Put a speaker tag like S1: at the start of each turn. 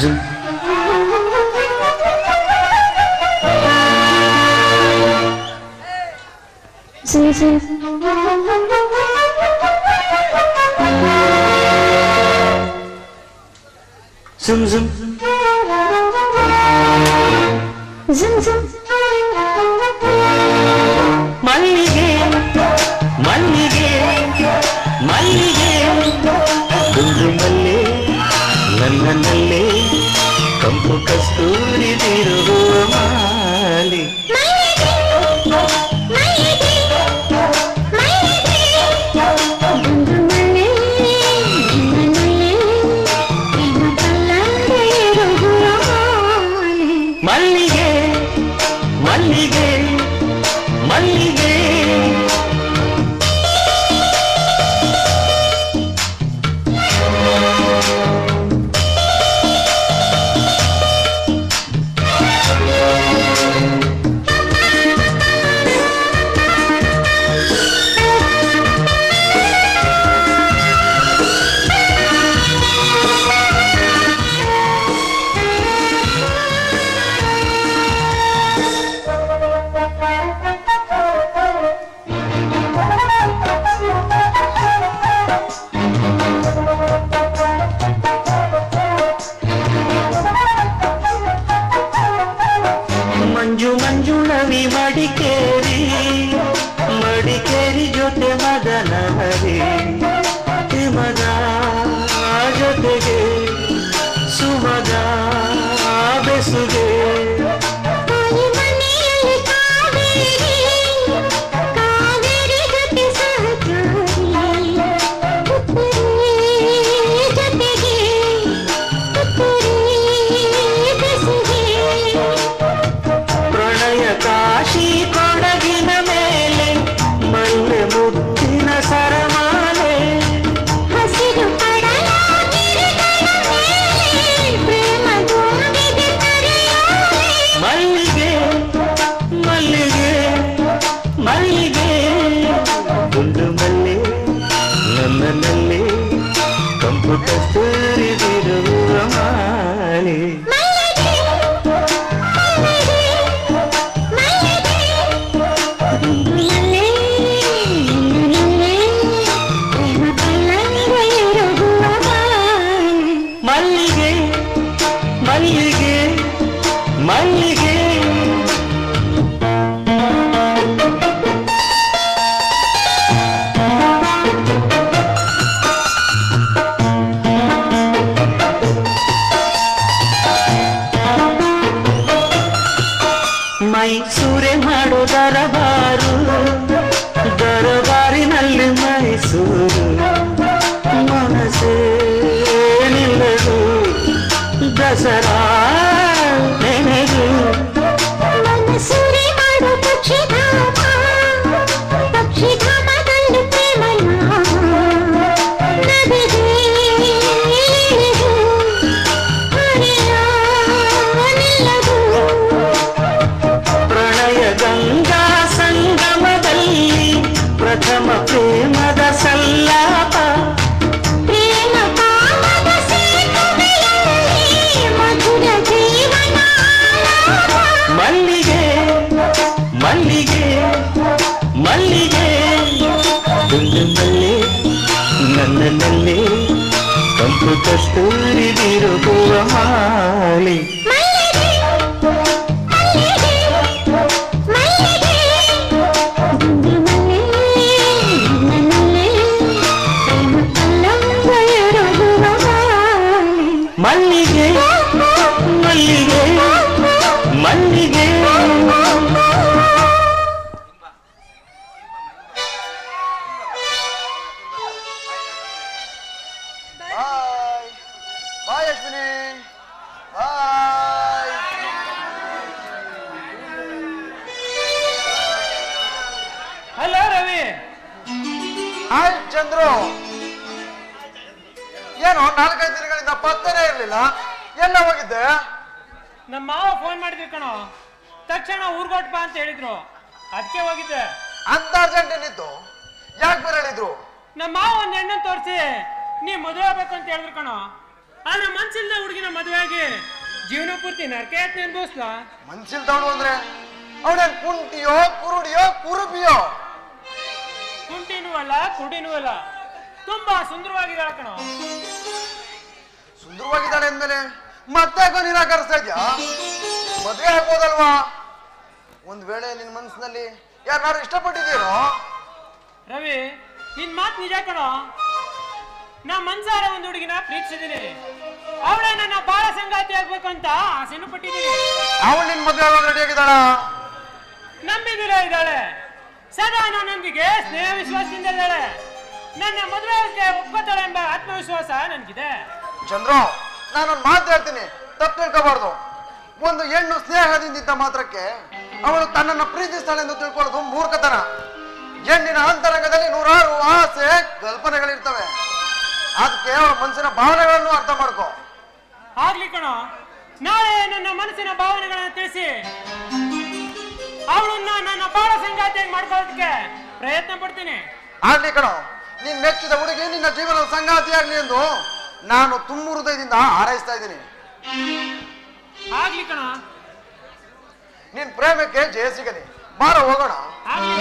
S1: Susan. Susan.
S2: Zoom, zoom. Zoom, zoom. மல்லிகே மல்லிகே மல்லிகே
S1: குன்று மல்லிகே నల్లే కంపు కస్తూరి తిరుగుమాలి మల్లిగే మల్లిగే. ಮದನ ಹರಿ ನನ್ನಲ್ಲೇ ಕಂಪು ಕಸ್ತೂರಿದಿರುವ ಮೈಸೂರೆ ಮಾಡೋ ದರಬಾರು ದರಬಾರಿನಲ್ಲಿ ಮೈಸೂರು ಮನಸೇ ನಿಲ್ಲದು ದಸರಾ
S2: మల్లిగే మల్లిగే
S1: మల్లిగే. గుండె మల్లి
S3: నన్న నల్లి కంపు కస్తూరి
S4: దిరుగువ మాలి
S3: మల్లిగే. ಚಂದ್ರು ಏನು ನಾಲ್ಕೈದು ದಿನಗಳಿಂದ ಪತ್ತೆನೇ ಇರಲಿಲ್ಲ. ಎಲ್ಲ ಹೋಗಿದ್ದೆ.
S4: ನಮ್ಮ ಮಾವ ಫೋನ್ ಮಾಡಿದ್ರು ಕಣೋ. ತಕ್ಷಣ ಊರ್ಗೊಟ್ಟ ಅಂತ ಹೇಳಿದ್ರು. ಅದಕ್ಕೆ ಹೋಗಿದ್ದೆ.
S3: ಅಂತ ಅರ್ಜೆಂಟ್ ಏನಿತ್ತು ಯಾಕೆ ಬರಳಿದ್ರು?
S4: ನಮ್ಮ ಮಾವ ಒಂದ್ ಹೆಣ್ಣನ್ ತೋರಿಸಿ. ನೀ ಮದುವೆ ಆಗ್ಬೇಕು ಅಂತ ಹೇಳಿದ್ರು ಕಣೋ. ಆ ನಮ್ಮ ಮನ್ಸಿಲ್ದ ಹುಡುಗಿನ ಆಗಿ ಜೀವನ ಪೂರ್ತಿ ನರಕ ಯಾಕೆ ಅನ್ಭವಿಸ್ಲಾ?
S3: ಮನ್ಸಿಲ್ ತಗೊಂಡು ಅಂದ್ರೆ ಅವನೇನ್ ಕುಂಟಿಯೋ ಕುರುಡಿಯೋ ಕುರುಬಿಯೋ?
S4: ಕುಂಟಿನೂ ಅಲ್ಲ ಕುರುಡಿನೂ ಅಲ್ಲ ತುಂಬಾ ಸುಂದರವಾಗಿದ್ದಾಳೆ ಕಣ.
S3: ಸುಂದರವಾಗಿದ್ದಾಳೆ ಅಂದ್ಮೇಲೆ ಮತ್ತೆ ನಿರಾಕರಿಸ್ತಾ ಇದ್ಯಾ? ಮದುವೆ ಆಗ್ಬೋದಲ್ವಾ? ಒಂದ್ ವೇಳೆ ನಿನ್ ಮನ್ಸಿನಲ್ಲಿ ಯಾರು ಇಷ್ಟಪಟ್ಟಿದ್ದೀರೋ?
S4: ರವಿ ನಿನ್ ಮಾತ್ ನಿಜ ಕಣ. ನಾ ಮನ್ಸಾರ ಒಂದು ಹುಡುಗಿನ ಪ್ರೀತಿಸಿದೀನಿ ಅವಳ ನನ್ನ ಬಾಳ ಸಂಗಾತಿ ಆಗ್ಬೇಕು ಅಂತ ಆಸೆನೂ ಪಟ್ಟಿದ್ದೀನಿ.
S3: ಅವಳು ನಿನ್ ಮದುವೆ ಆಗೋದು ರೆಡಿ ಆಗಿದ್ದಾಳ?
S4: ನಂಬಿದಿರ ಇದ್ದಾಳೆ. ಸದಾ ನನ್ನೊಂದಿಗೆ ಸ್ನೇಹ ವಿಶ್ವಾಸದಿಂದ ಇದ್ದಾಳೆ ನನ್ನ ಮದುವೆಗೆ ಒಪ್ಪತ್ತಾಳೆ ಎಂಬ ಆತ್ಮವಿಶ್ವಾಸ ನನಗಿದೆ.
S3: ಚಂದ್ರ ನಾನೊಂದು ಮಾತು ಹೇಳ್ತೀನಿ. ತಪ್ಪು ತಿಳ್ಕೋಬಾರ್ದು. ಒಂದು ಹೆಣ್ಣು ಸ್ನೇಹದಿಂದ ಮಾತ್ರಕ್ಕೆ ಅವಳು ತನ್ನನ್ನು ಪ್ರೀತಿಸ್ತಾಳೆ ಎಂದು ತಿಳ್ಕೊಳ್ಳೋದು ಮೂರ್ಖತನ. ಹೆಣ್ಣಿನ ಅಂತರಂಗದಲ್ಲಿ ನೂರಾರು ಆಸೆ ಕಲ್ಪನೆಗಳಿರ್ತವೆ. ಅದಕ್ಕೆ ಅವಳ ಮನಸ್ಸಿನ ಭಾವನೆಗಳನ್ನು ಅರ್ಥ ಮಾಡ್ಕೋ.
S4: ಆಗ್ಲಿ ಕಣೋ ನಾಳೆ ನನ್ನ ಮನಸ್ಸಿನ ಭಾವನೆಗಳನ್ನು ತಿಳಿಸಿ. ಅವಳನ್ನ ನನ್ನ ಬಾಳ ಸಂಗಾತಿಯಾಗಿ ಮಾಡ್ಕೊಳ್ಳೋದಕ್ಕೆ ಪ್ರಯತ್ನ ಪಡ್ತೀನಿ.
S3: ಆಗ್ಲಿ ಕಣೋ ನೀನ್ ಮೆಚ್ಚಿದ ಹುಡುಗಿ ನಿನ್ನ ಜೀವನದ ಸಂಗಾತಿಯಾಗ್ಲಿ ಎಂದು ನಾನು ತುಂಬ ಹೃದಯದಿಂದ ಹಾರೈಸ್ತಾ ಇದ್ದೀನಿ.
S4: ಆಗ್ಲಿ ಕಣ.
S3: ನಿನ್ ಪ್ರೇಮಕ್ಕೆ ಜಯ ಸಿಗಲಿ. ಬಾರ ಹೋಗೋಣ.
S4: ಆಗ್ಲಿ